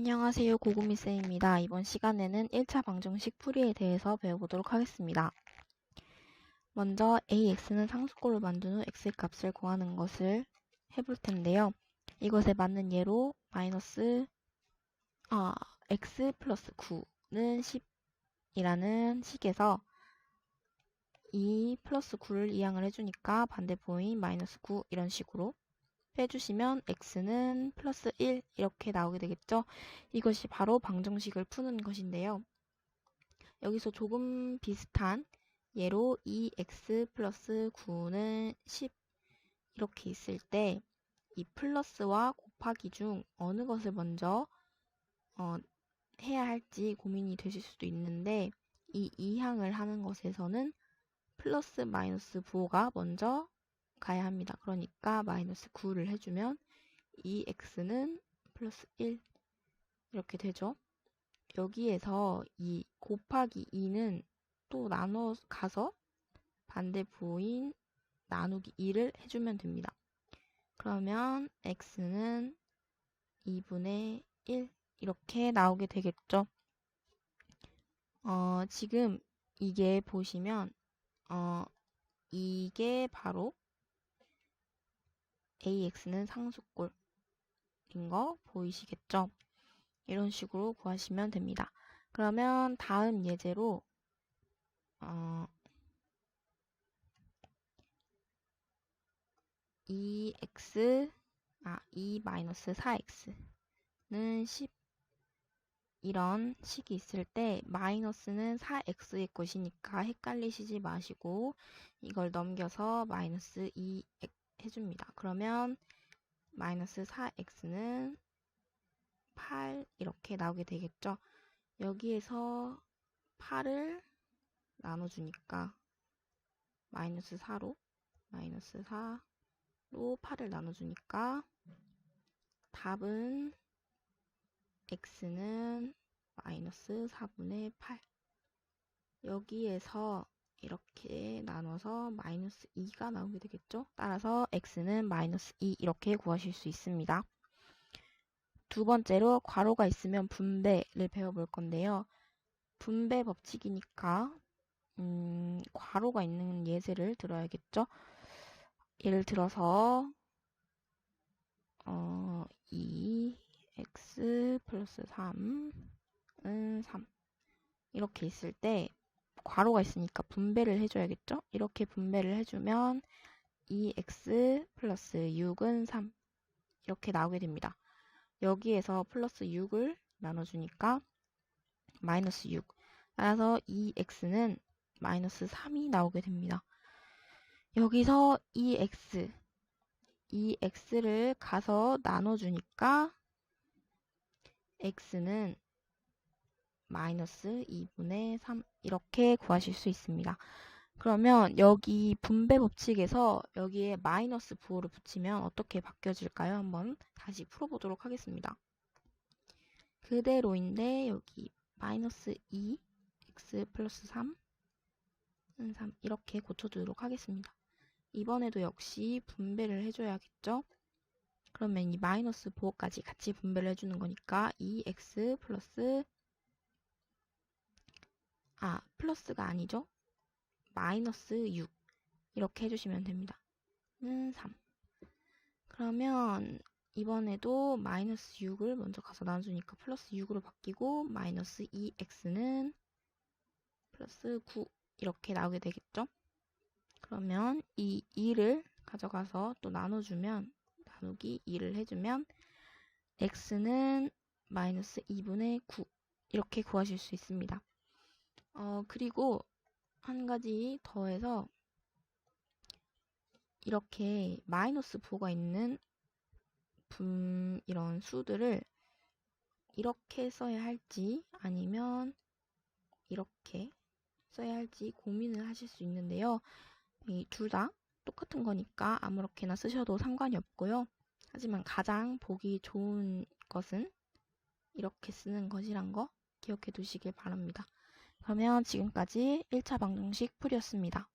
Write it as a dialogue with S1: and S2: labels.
S1: 안녕하세요. 고구미쌤입니다. 이번 시간에는 1차 방정식 풀이에 대해서 배워보도록 하겠습니다. 먼저 AX는 상수꼴을 만든 후 X 값을 구하는 것을 해볼 텐데요. 이것에 맞는 예로 마이너스 아, X 플러스 9는 10이라는 식에서 2 플러스 9를 이항을 해주니까 반대표인 마이너스 9 이런 식으로 빼주시면 x는 플러스 1 이렇게 나오게 되겠죠. 이것이 바로 방정식을 푸는 것인데요. 여기서 조금 비슷한 예로 2x 플러스 9는 10 이렇게 있을 때 이 플러스와 곱하기 중 어느 것을 먼저 어, 해야 할지 고민이 되실 수도 있는데 이 이항을 하는 것에서는 플러스 마이너스 부호가 먼저 가야 합니다. 그러니까 마이너스 9를 해주면 2x는 플러스 1 이렇게 되죠. 여기에서 이 곱하기 2는 또 나눠 가서 반대 부호인 나누기 2를 해주면 됩니다. 그러면 x는 2분의 1 이렇게 나오게 되겠죠. 어, 지금 이게 보시면 어, 이게 바로 AX는 상수꼴인 거 보이시겠죠? 이런 식으로 구하시면 됩니다. 그러면 다음 예제로 어, 2x 아, 2-4x는 10 이런 식이 있을 때 마이너스는 4x의 것이니까 헷갈리시지 마시고 이걸 넘겨서 마이너스 2 해줍니다. 그러면 마이너스 4x는 8 이렇게 나오게 되겠죠. 여기에서 8을 나눠주니까 마이너스 4로 마이너스 4로 8을 나눠주니까 답은 x는 마이너스 4분의 8 여기에서 이렇게 나눠서 마이너스 2가 나오게 되겠죠? 따라서 x는 마이너스 2 이렇게 구하실 수 있습니다. 두 번째로 괄호가 있으면 분배를 배워볼 건데요. 분배 법칙이니까 음, 괄호가 있는 예제를 들어야겠죠? 예를 들어서 어, 2x 플러스 3은 3 이렇게 있을 때 괄호가 있으니까 분배를 해줘야겠죠? 이렇게 분배를 해주면 2x 플러스 6은 3 이렇게 나오게 됩니다. 여기에서 플러스 6을 나눠주니까 마이너스 6 따라서 2x는 마이너스 3이 나오게 됩니다. 여기서 2x 2x를 가서 나눠주니까 x는 마이너스 2분의 3 이렇게 구하실 수 있습니다. 그러면 여기 분배 법칙에서 여기에 마이너스 부호를 붙이면 어떻게 바뀌어질까요? 한번 다시 풀어보도록 하겠습니다. 그대로인데 여기 마이너스 2 x 플러스 3 3 이렇게 고쳐주도록 하겠습니다. 이번에도 역시 분배를 해줘야겠죠? 그러면 이 마이너스 부호까지 같이 분배를 해주는 거니까 2x 플러스 아, 플러스가 아니죠? 마이너스 6 이렇게 해주시면 됩니다. 는 3. 그러면 이번에도 마이너스 6을 먼저 가서 나눠주니까 플러스 6으로 바뀌고 마이너스 2x는 플러스 9 이렇게 나오게 되겠죠? 그러면 이 2를 가져가서 또 나눠주면 나누기 2를 해주면 x는 마이너스 2분의 9 이렇게 구하실 수 있습니다. 어, 그리고 한 가지 더해서 이렇게 마이너스 부호가 있는 분 이런 수들을 이렇게 써야 할지 아니면 이렇게 써야 할지 고민을 하실 수 있는데요. 이둘다 똑같은 거니까 아무렇게나 쓰셔도 상관이 없고요. 하지만 가장 보기 좋은 것은 이렇게 쓰는 것이란 거 기억해 두시길 바랍니다. 그러면 지금까지 1차 방정식 풀이었습니다.